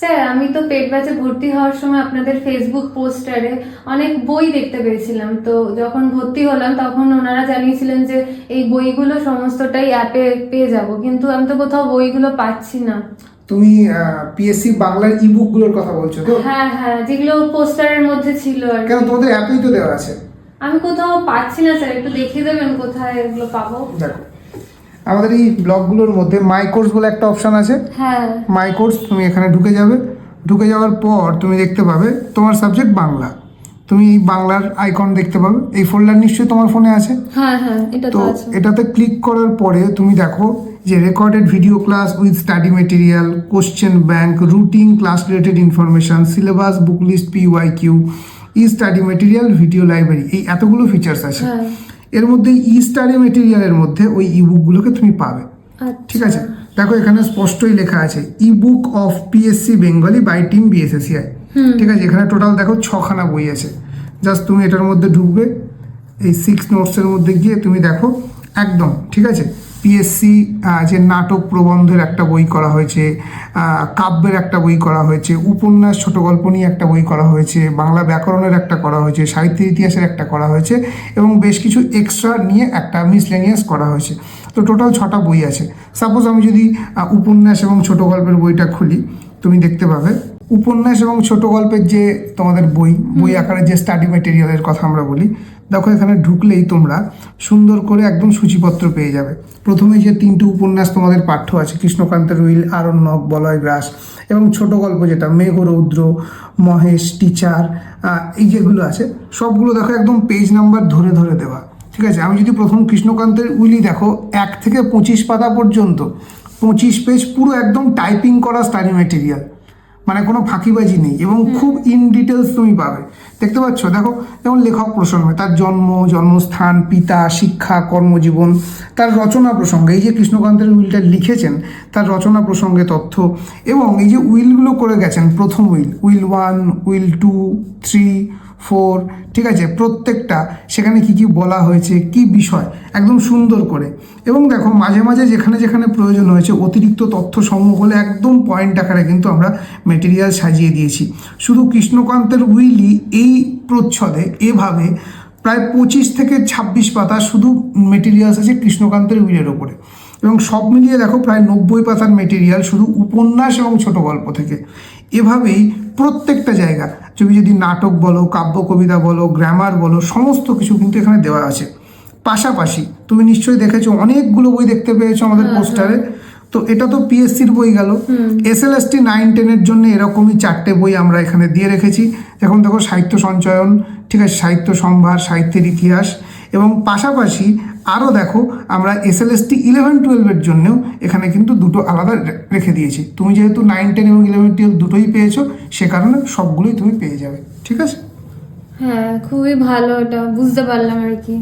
Sir আমি তো পেট ব্যাচে ভর্তি হওয়ার সময় আপনাদের ফেসবুক পোস্টারে অনেক বই দেখতে পেয়েছিলাম। তো যখন ভর্তি হলাম তখন ওনারা জানিয়েছিলেন যে এই বইগুলো সমস্তটাই অ্যাপে পেয়ে যাব। কিন্তু আমি তো কোথাও বইগুলো পাচ্ছি না। তুমি পিএসসি বাংলার ইবুকগুলোর কথা বলছো তো? হ্যাঁ হ্যাঁ যেগুলো পোস্টারের মধ্যে ছিল আর। কেন তোমাদের অ্যাপেই তো দেওয়া আছে। আমি কোথাও পাচ্ছি না স্যার। একটু দেখিয়ে দেবেন কোথায় এগুলো পাবো। দেখো আমাদের এই ব্লগগুলোর মধ্যে মাই কোর্স বলে একটা অপশন আছে। হ্যাঁ। মাই কোর্স তুমি এখানে ঢুকে যাবে। ঢুকে যাওয়ার পর তুমি দেখতে পাবে তোমার সাবজেক্ট বাংলা। তুমি এই বাংলার আইকন দেখতে পাবে। এই ফোল্ডার নিশ্চয়ই তোমার ফোনে আছে। হ্যাঁ হ্যাঁ এটা তো এটাতে ক্লিক করার পরে তুমি দেখো যে recorded video class with study material question bank routine class related information syllabus book list P Y Q E study material video library এই এতগুলো ফিচার্স আছে। হ্যাঁ। এর মধ্যে ই স্টারে মেটেরিয়ালের মধ্যে ওই ই বুকগুলোকে তুমি পাবে। ঠিক আছে? দেখো এখানে স্পষ্টই লেখা আছে E book of PSC Bengali by team BSACI ঠিক আছে? এখানে টোটাল দেখো ছখানা বই আছে। জাস্ট তুমি এটার মধ্যে ঢুকবে এই সিক্স নোটসের মধ্যে গিয়ে তুমি দেখো একদম ঠিক আছে? পিএসসি যে নাটক প্রবন্ধের একটা বই করা হয়েছে কাব্যের একটা বই করা হয়েছে, উপন্যাস, ছোট গল্প নিয়ে একটা বই করা হয়েছে, বাংলা ব্যাকরণের একটা করা হয়েছে, সাহিত্যের ইতিহাসের একটা করা হয়েছে এবং বেশ কিছু এক্সট্রা নিয়ে একটা মিসলেনিয়াস করা হয়েছে। তো টোটাল ছটা বই আছে। সাপোজ আমি যদি উপন্যাস এবং ছোট গল্পের বইটা খুলি, তুমি দেখতে পাবে উপন্যাস এবং ছোট গল্পের যে তোমাদের বই বই আকারে যে স্টাডি মেটেরিয়ালের কথা আমরা বলি দেখো এখানে ঢুকলেই তোমরা সুন্দর করে একদম সূচিপত্র পেয়ে যাবে। প্রথমে যে তিনটি উপন্যাস তোমাদের পাঠ্য আছে কৃষ্ণকান্তের উইল আরণ্যক বলয় গ্রাস এবং ছোট গল্প যেটা মেঘ রৌদ্র মহেশ টিচার এই যেগুলো আছে সবগুলো দেখো একদম পেজ নাম্বার ধরে ধরে দেওয়া। ঠিক আছে? আমি যদি প্রথম কৃষ্ণকান্তের উইলি দেখো এক থেকে পঁচিশ পাতা পর্যন্ত পঁচিশ পেজ পুরো একদম টাইপিং করা স্টাডি মেটেরিয়াল মানে কোনো ফাঁকিবাজি নেই এবং খুব ইন ডিটেলস তুমি পাবে। দেখতে পাচ্ছ? দেখো যেমন লেখক প্রসঙ্গে তার জন্ম জন্মস্থান পিতা শিক্ষা কর্মজীবন তার রচনা প্রসঙ্গে এই যে কৃষ্ণকান্তের উইলটা লিখেছেন তার রচনা প্রসঙ্গে তথ্য এবং এই যে উইলগুলো করে গেছেন প্রথম will will one will two three four, ঠিক আছে? প্রত্যেকটা, সেখানে কি কি বলা হয়েছে, কি বিষয়, একদম সুন্দর করে। এবং দেখো, মাঝে মাঝে যেখানে যেখানে প্রয়োজন হয়েছে, অতিরিক্ত তথ্য সমূহ হলে একদম পয়েন্ট আকারে কিন্তু আমরা মেটেরিয়াল সাজিয়ে দিয়েছি। শুধু কৃষ্ণকান্তের উইলি এই প্রচ্ছদে, এভাবে প্রায় পঁচিশ থেকে ছাব্বিশ পাতা শুধু মেটেরিয়ালস আছে কৃষ্ণকান্তের উইলের ওপরে। এবং সব মিলিয়ে দেখো প্রায় নব্বই পাতার মেটেরিয়াল শুধু উপন্যাস এবং ছোট গল্প থেকে। এভাবেই প্রত্যেকটা জায়গা তুমি যদি নাটক বলো কাব্য কবিতা বলো গ্রামার বলো সমস্ত কিছু কিন্তু এখানে দেওয়া আছে। পাশাপাশি তুমি নিশ্চয়ই দেখেছ অনেকগুলো বই দেখতে পেয়েছ আমাদের পোস্টারে। তো এটা তো পিএসসির বই গেল। S L S T nine টেনের জন্য এরকমই চারটে বই আমরা এখানে দিয়ে রেখেছি। এখন দেখো সাহিত্য সঞ্চয়ন ঠিক আছে সাহিত্য সম্ভার সাহিত্যের ইতিহাস এবং পাশাপাশি আরও দেখো, আমরা S L S T eleven টুয়েলভের জন্যও এখানে কিন্তু দুটো আলাদা রেখে দিয়েছি। তুমি যেহেতু নাইন টেন এবং ইলেভেন টুয়েলভ দুটোই পেয়েছ, সে কারণে সবগুলোই তুমি পেয়ে যাবে। ঠিক আছে? হ্যাঁ খুবই ভালো এটা বুঝতে পারলাম আর কি।